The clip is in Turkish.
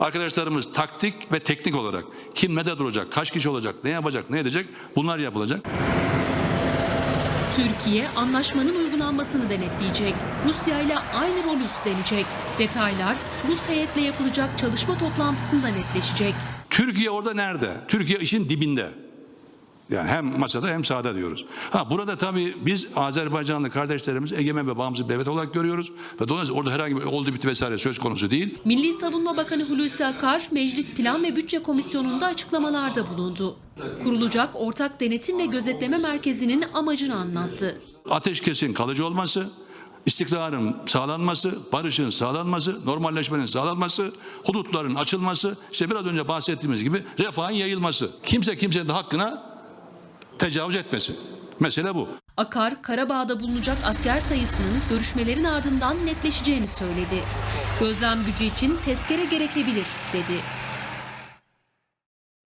Arkadaşlarımız taktik ve teknik olarak kim ne duracak, kaç kişi olacak, ne yapacak, ne edecek bunlar yapılacak. Türkiye anlaşmanın uygulanmasını denetleyecek. Rusya ile aynı rol üstlenecek. Detaylar Rus heyetle yapılacak çalışma toplantısında netleşecek. Türkiye orada nerede? Türkiye işin dibinde. Yani hem masada hem sahada diyoruz. Ha burada tabii biz Azerbaycanlı kardeşlerimiz egemen ve bağımsız devlet olarak görüyoruz. Ve dolayısıyla orada herhangi bir oldu bitti vesaire söz konusu değil. Milli Savunma Bakanı Hulusi Akar, Meclis Plan ve Bütçe Komisyonu'nda açıklamalarda bulundu. Kurulacak ortak denetim ve gözetleme merkezinin amacını anlattı. Ateşkesin kalıcı olması, istikrarın sağlanması, barışın sağlanması, normalleşmenin sağlanması, hudutların açılması, işte biraz önce bahsettiğimiz gibi refahın yayılması. Kimse kimsenin de hakkına tecavüz etmesin. Mesele bu. Akar, Karabağ'da bulunacak asker sayısının görüşmelerin ardından netleşeceğini söyledi. Gözlem gücü için tezkere gerekebilir, dedi.